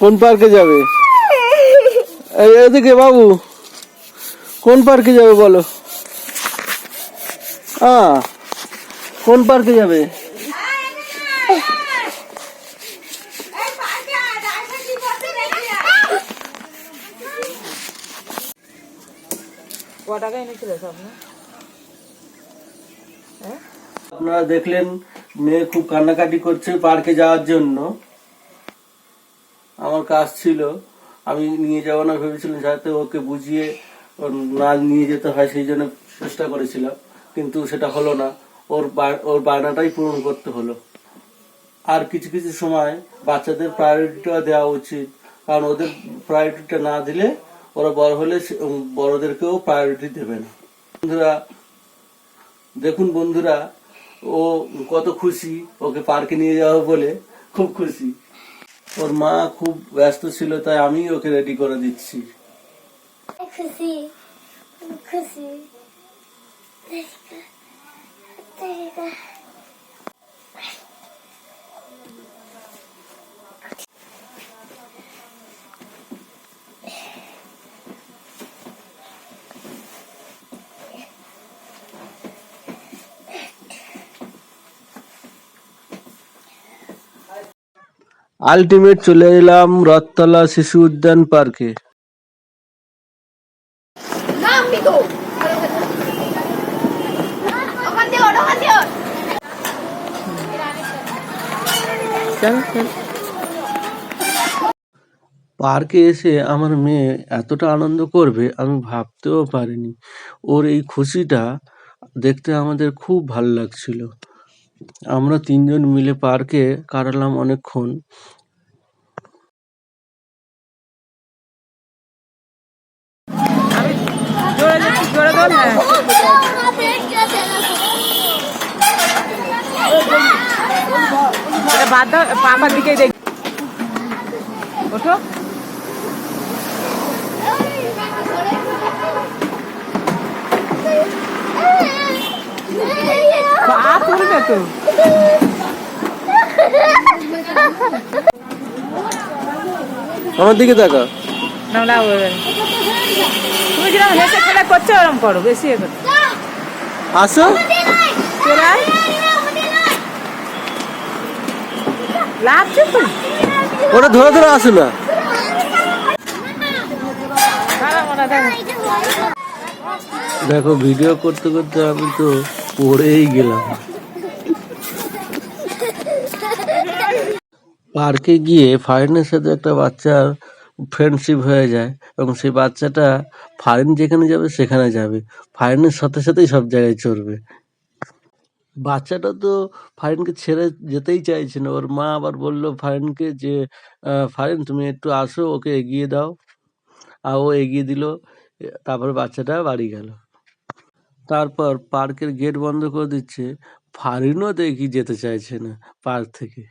কোন পার্কে যাবে? এদিকে বাবু কোন পার্কে যাবে বলো? কোন পার্কে যাবে? হ্যাঁ? আপনারা দেখলেন, মেয়ে খুব কান্নাকাটি করছে পার্কে যাওয়ার জন্য। আমার কাজ ছিল, আমি নিয়ে যাব না ভেবেছিলাম, যাতে ওকে বুঝিয়ে না নিয়ে যেতে হয়, সেই জন্য চেষ্টা করেছিলাম, কিন্তু সেটা হলো না। ওর ওর বায়নাটাই পূরণ করতে হলো। আর কিছু কিছু সময় বাচ্চাদের প্রায়োরিটিটা দেওয়া উচিত, কারণ ওদের প্রায়োরিটিটা না দিলে ওরা বড় হলে বড়দেরকেও প্রায়োরিটি দেবে না। বন্ধুরা, দেখুন বন্ধুরা, ও কত খুশি, ওকে পার্কে নিয়ে যাওয়া বলে খুব খুশি। ওর মা খুব ব্যস্ত ছিল, তাই আমি ওকে রেডি করে দিচ্ছি। খুশি খুশি। আলটিমেট চলে এলাম রথতলা শিশু উদ্যান পার্কে। পার্কে এসে আমার মেয়ে এতটা আনন্দ করবে আমি ভাবতেও পারিনি। ওর এই খুশিটা দেখতে আমাদের খুব ভালো লাগছিল। আমরা তিনজন মিলে পার্কে কাটালাম অনেকক্ষণ। জোরে জোরে দোল হ্যাঁ। এটা বাদ দাও পাপার দিকেই দেখ। ওঠো। পা তুলবে তো। আমার দিকে তাকা না না হেসে খেলা করছ ওরম করো বেশি এ করো আসো। লাগছে তো। ওটা ধরে ধরে আসো না। দেখো ভিডিও করতে করতে আমি তো পড়েই গেলাম। পার্কে গিয়ে ফারিনের সাথে একটা বাচ্চার ফ্রেন্ডশিপ হয়ে যায় এবং সেই বাচ্চাটা ফারিন যেখানে যাবে সেখানে যাবে। ফারিনের সাথে সাথেই সব জায়গায় চড়বে। বাচ্চাটা তো ফারিনকে ছেড়ে যেতেই চাইছে না। ওর মা আবার বলল ফারিনকে যে ফারিন তুমি একটু আসো, ওকে এগিয়ে দাও। আর ও এগিয়ে দিল, তারপর বাচ্চাটা বাড়ি গেল। তারপর পার্কের গেট বন্ধ করে দিচ্ছে। ফারিনও দেখি যেতে চাইছে না, পার্ক থেকে।